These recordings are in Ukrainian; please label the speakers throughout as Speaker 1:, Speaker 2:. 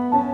Speaker 1: you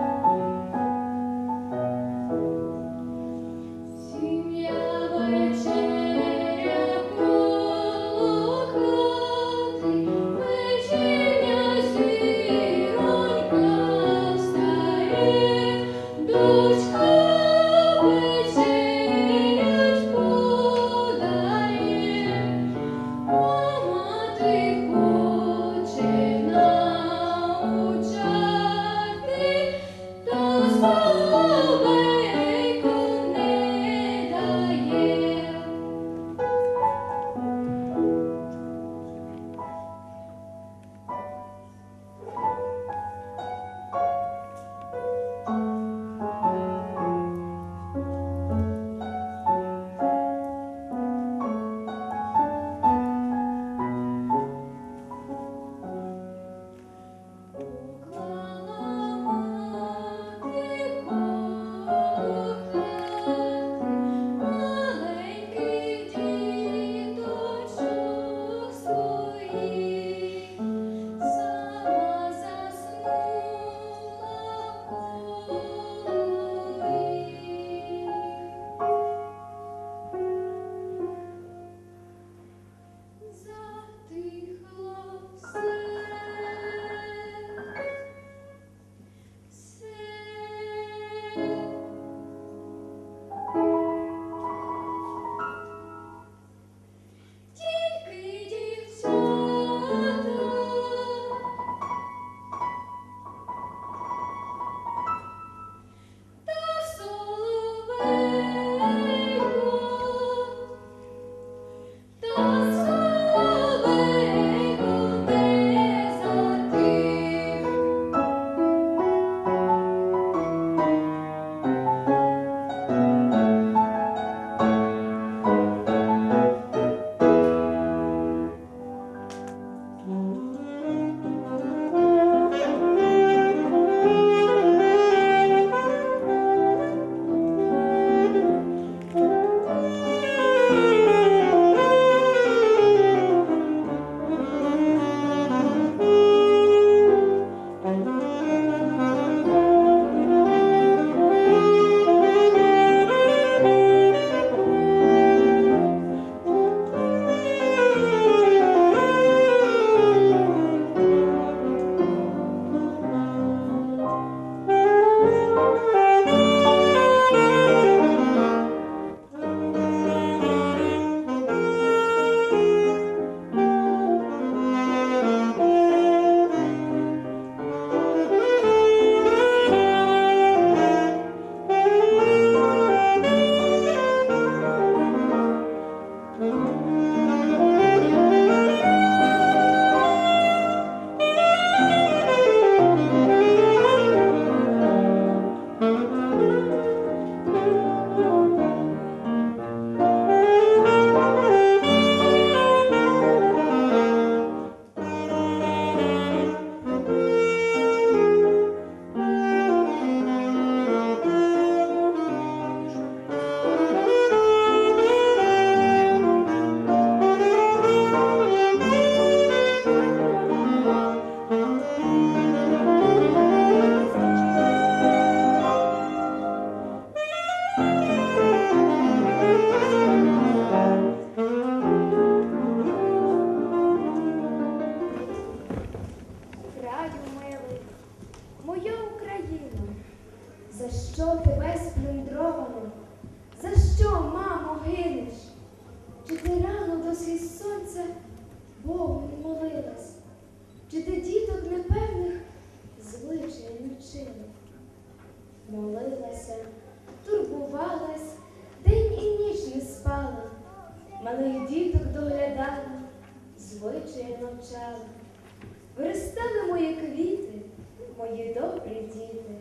Speaker 1: діти,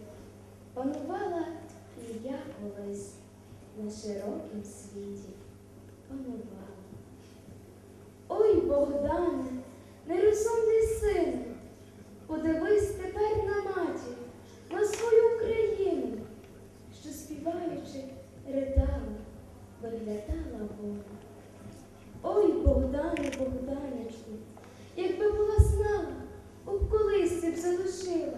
Speaker 1: панувала і я колись на широкім світі панувала. Ой, Богдане, нерозумний син, подивись тепер на матір, на свою Україну, що співаючи, ридала, виглядала Бога. Ой, Богдане, Богданечку, якби була знала, у колисці б залишила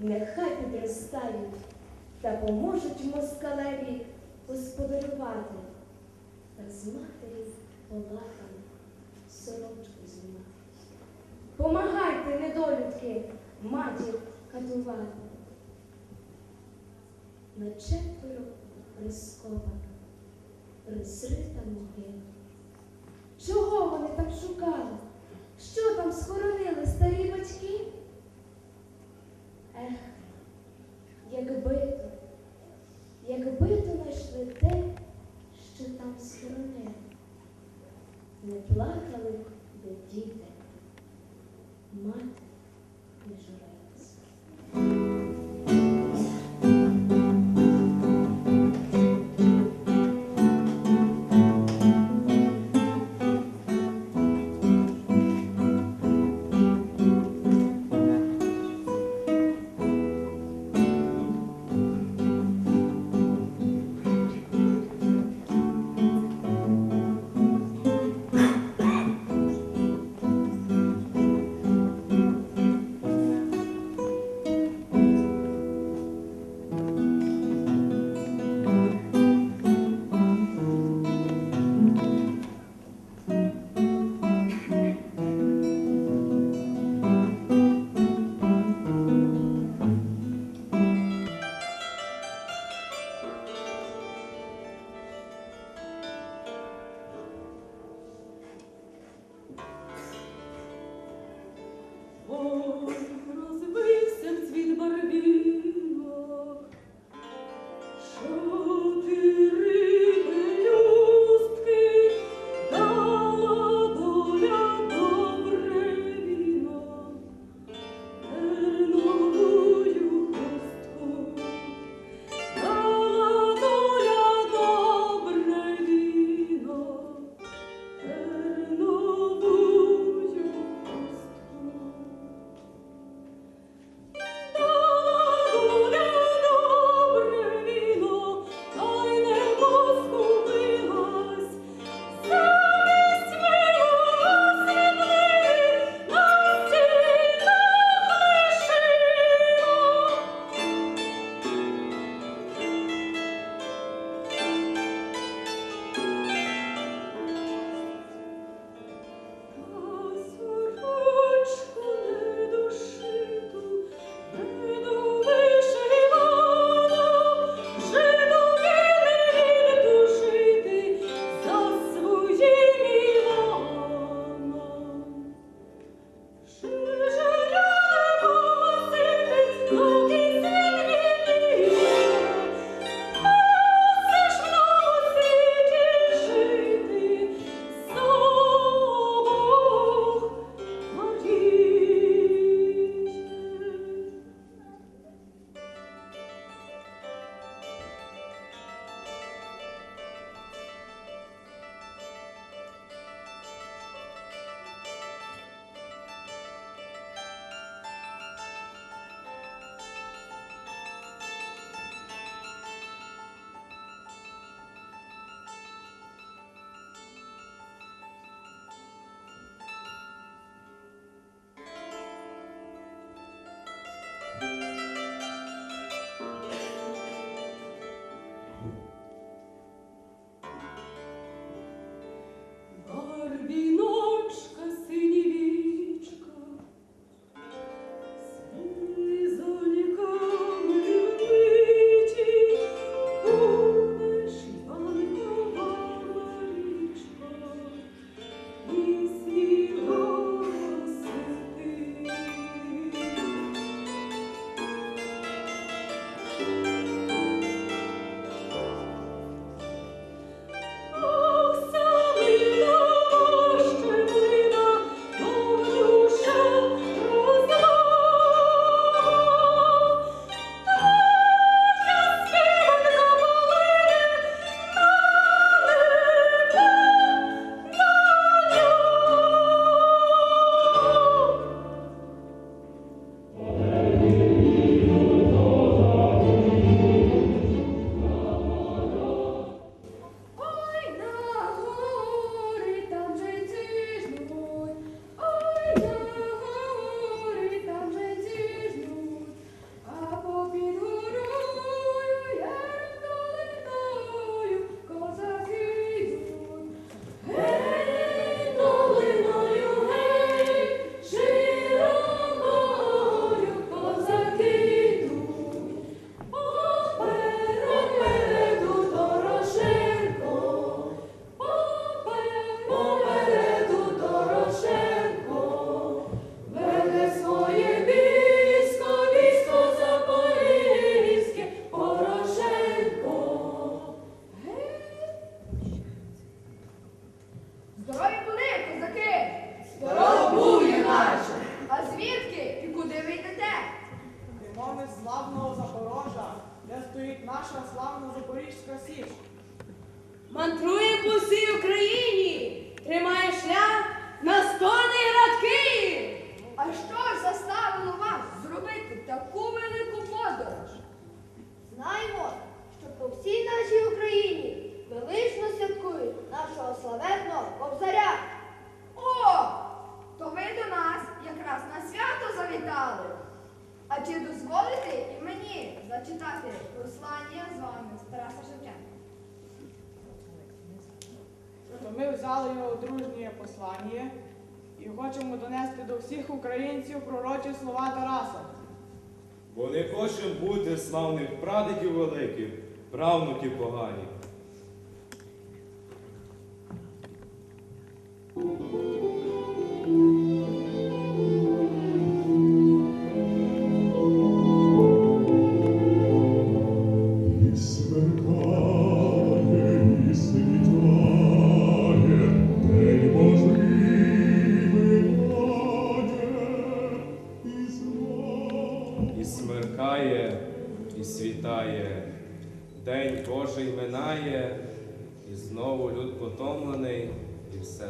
Speaker 2: нехай підростають та поможуть москалеві господарювати та з матері полахами сорочку знімати. Помагайте, недолюдки, матір катувати. На четверо розкопана, розрита могила. Чого вони там шукали? Що там схоронили старі батьки? Ех, якби то, якби то знайшли те, що там схоронили, не плакали би діти, мати не журилась.
Speaker 3: Мені зачитати послання з вами з Тараса Шевченка?
Speaker 4: Ми взяли його дружнє послання і хочемо донести до всіх українців пророчі слова Тараса.
Speaker 5: Бо не хочемо бути славних прадиків великих, правнуків поганих.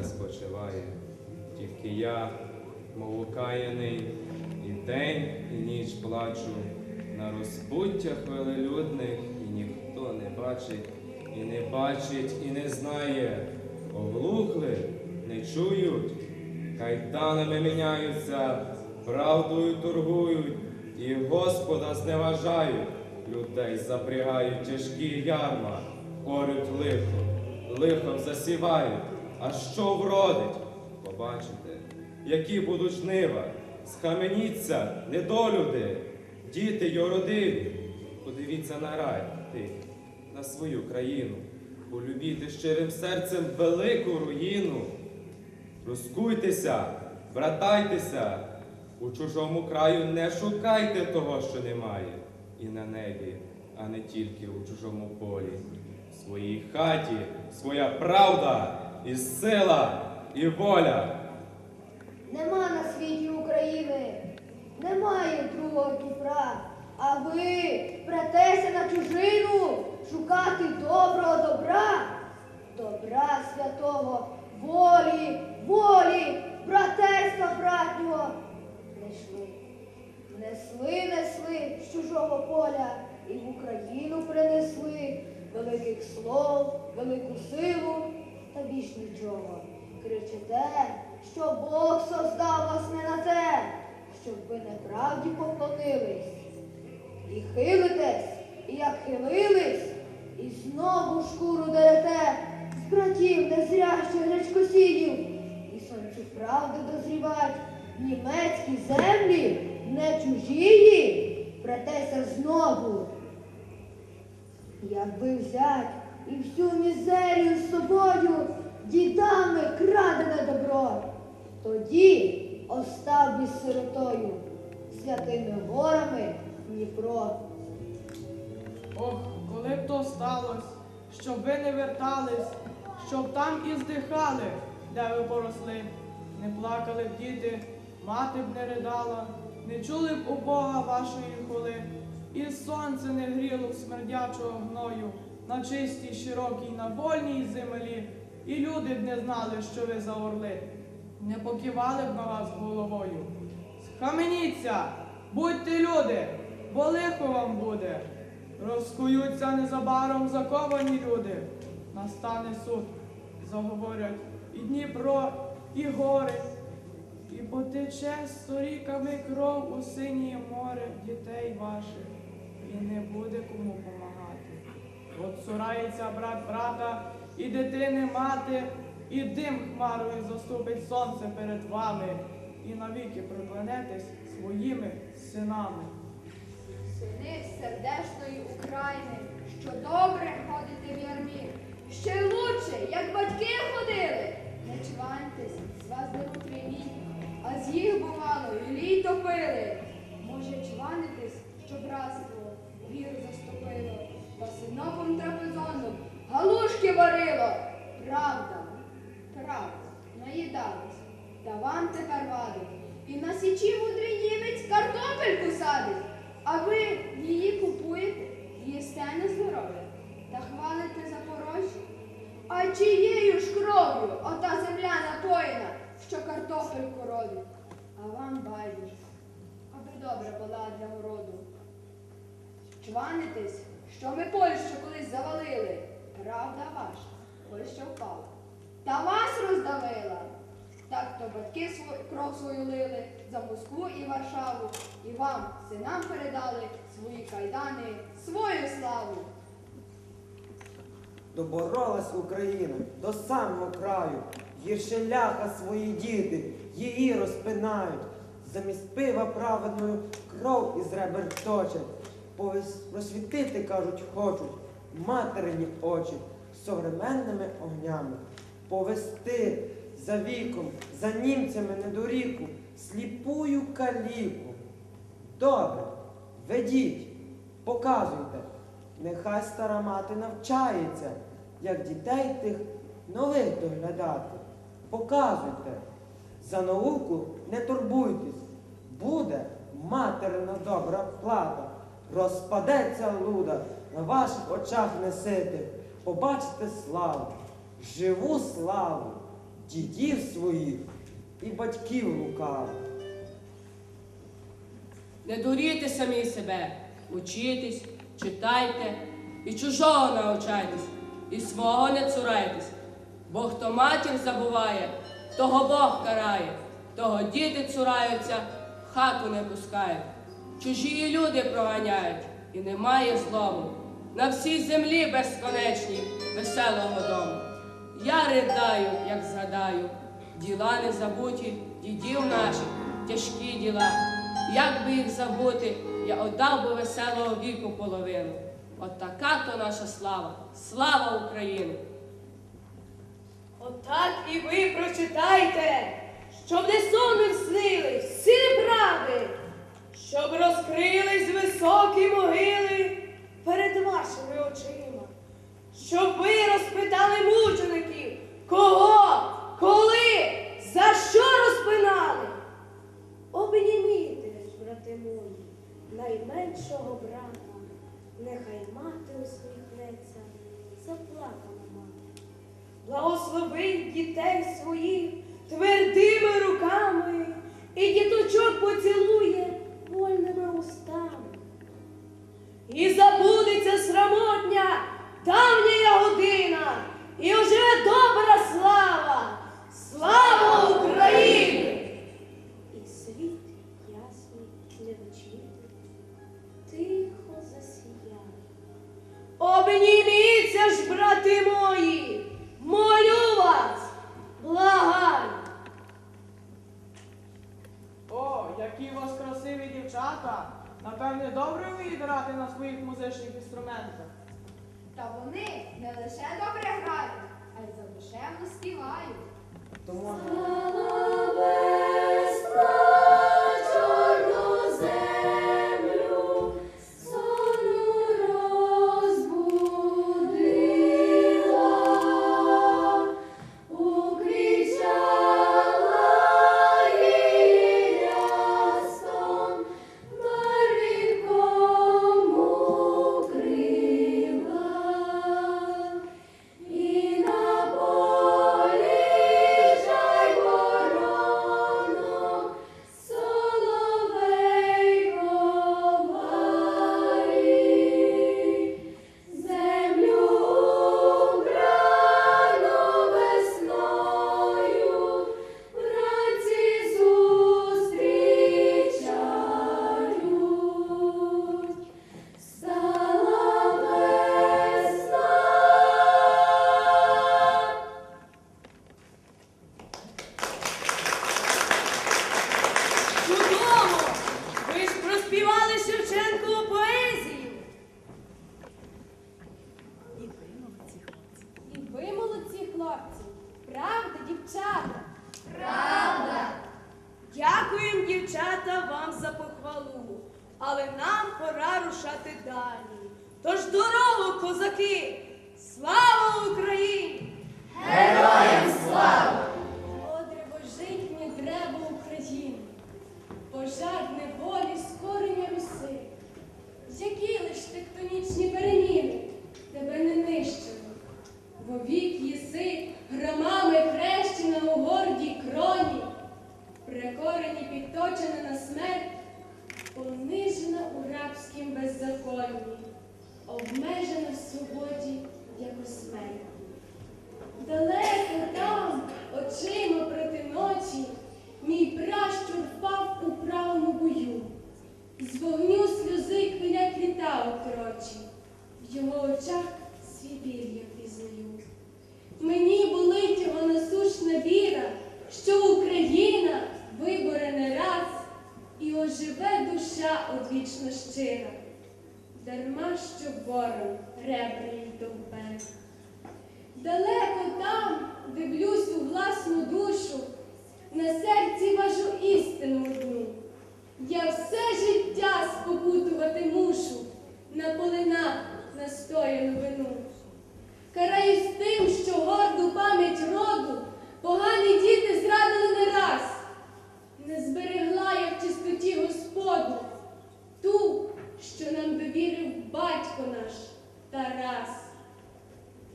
Speaker 5: Спочиває. Тільки я, мов окаяний, і день, і ніч плачу на розпуттях велелюдних, і ніхто не бачить, і не бачить, і не знає. Оглухли, не чують, кайданами міняються, правдою торгують, і Господа зневажають, людей запрягають тяжкі ярма, орють лихо, лихом засівають, а що вродить? Побачите, які будуть жнива, схаменіться, недолюди, діти й родини. Подивіться на рай, ти, на свою країну, полюбіте щирим серцем велику руїну. Розкуйтеся, братайтеся, у чужому краю не шукайте того, що немає, і на небі, а не тільки у чужому полі. В своїй хаті своя правда і сила, і воля.
Speaker 6: Нема на світі України, немає другого Дніпра. А ви претеся на чужину шукати доброго добра, добра святого, волі, волі, братерства братнього. Несли, несли, несли з чужого поля і в Україну принесли великих слов, велику силу та більш нічого. Кричите, що Бог создав вас не на те, щоб ви неправді поклонились. І хилитесь, і як хилились, і знову шкуру дерете з братів незрящих гречкосіїв, і сонцю правди дозрівать німецькі землі, не чужії, претеся знову. Якби взять і всю мізерію з собою дідами крадене добро, тоді остав би сиротою святими горами Дніпро.
Speaker 4: Ох, коли б то сталося, щоб ви не вертались, щоб там і здихали, де ви поросли, не плакали б діти, мати б не ридала, не чули б у Бога вашої холи, і сонце не гріло смердячого гною на чистій, широкій, на вольній землі, і люди б не знали, що ви за орли, не покивали б на вас головою. Схаменіться, будьте люди, бо лихо вам буде. Розкуються незабаром заковані люди. Настане суд, заговорять і Дніпро, і гори, і потече сторіками кров у синє море дітей ваших, і не буде кому помагати. От цурається брат брата, і дитини мати, і дим хмарою заступить сонце перед вами, і навіки приклонетесь своїми синами.
Speaker 3: Сини сердешної України, що добре ходите в ярмі, ще й лучше, як батьки ходили. Не чваньтесь, з вас беруть ремінь, а з їх бувало і літо пили. Може, чванитесь, що братство віру заступило, та синовим трапезоном галушки варила. Правда, правда, наїдалась. Та вам тепер вадить. І на січі мудрий картопельку садить. А ви її купуєте, їсте на здоров'я та хвалите Запорожжя. А чиєю ж кров'ю ота земля напоїна, що картопельку родить. А вам байдуже, аби добра була для городу. Чванитись що ми Польщу колись завалили. Правда ваша, Польща впала. Та вас роздавила. Так то батьки кров свою лили за Москву і Варшаву, і вам, синам, передали свої кайдани, свою славу.
Speaker 7: Доборолась Україна до самого краю, гірше ляха свої діти, її розпинають. Замість пива праведною кров із ребер точать. Просвітити, кажуть, хочуть материні очі современними огнями. Повести за віком, за німцями недоріку, сліпую каліку. Добре, ведіть, показуйте. Нехай стара мати навчається, як дітей тих нових доглядати. Показуйте. За науку не турбуйтесь, буде материна добра плата. Розпадеться луда, на ваших очах несити. Побачите славу, живу славу, дідів своїх і батьків лукавих.
Speaker 2: Не дурійте самі себе, учітесь, читайте, і чужого навчайтесь, і свого не цурайтесь. Бо хто матір забуває, того Бог карає, того діти цураються, хату не пускають. Чужі люди проганяють, і немає злому. На всій землі безконечній веселого дому. Я ридаю, як згадаю, діла не забуті, дідів наших, тяжкі діла. Як би їх забути, я отдав би веселого віку половину. От така то наша слава, слава України! Отак і ви прочитайте, щоб не сон не снили всі неправди, щоб розкрились високі могили перед вашими очима, щоб ви розпитали мучеників, кого, коли, за що розпинали.
Speaker 8: Обніміте ж, брати мої, найменшого брата, нехай мати усміхнеться, заплакана мати.
Speaker 2: Благослови дітей своїх твердими руками і діточок поцілує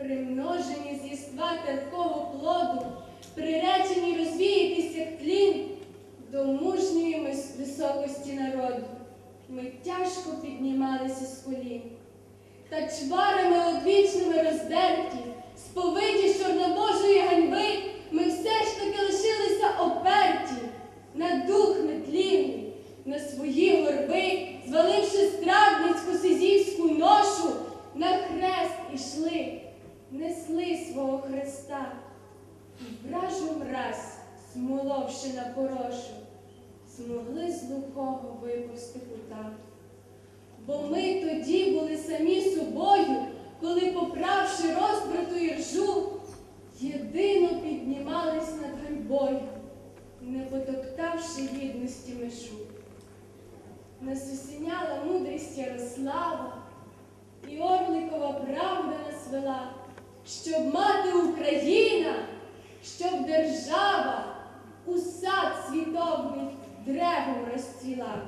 Speaker 1: Примножені з єства терпкого плоду, приречені розвіятися тлін до мужньої високості народу. Ми тяжко піднімалися з колін. Та чварами одвічними роздерті, сповиті чорнобожої ганьби, ми все ж таки лишилися оперті на дух нетлінний, на свої горби, зваливши страдницьку сизівську ношу, на хрест ішли, несли свого Христа, і вражу мразь, смоловши на порошу, змогли з лукого випусти кута. Бо ми тоді були самі собою, коли, поправши розбрату іржу, єдино піднімались над ганьбою, не потоптавши гідності межу. Нас осіняла мудрість Ярослава, і Орликова правда нас вела, щоб мати Україна, щоб держава у сад світовий древом розцвіла.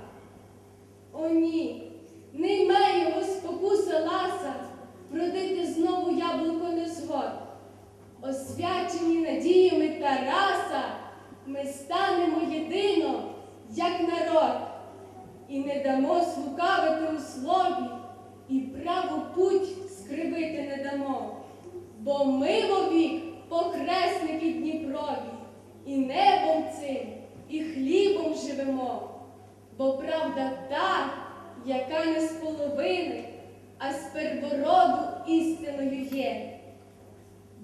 Speaker 1: О ні, не йме його спокуса ласа, вродити знову яблуко не згод. Освячені надіями Тараса, ми станемо єдино, як народ, і не дамо слукавити у слові, і праву путь скривити не дамо. Бо ми вовік покресники Дніпрові, і небом цим, і хлібом живемо. Бо правда та, яка не з половини, а з первороду істиною є.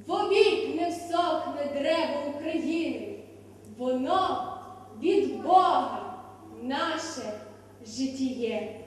Speaker 1: Вовік не всохне дерево України, воно від Бога наше житіє.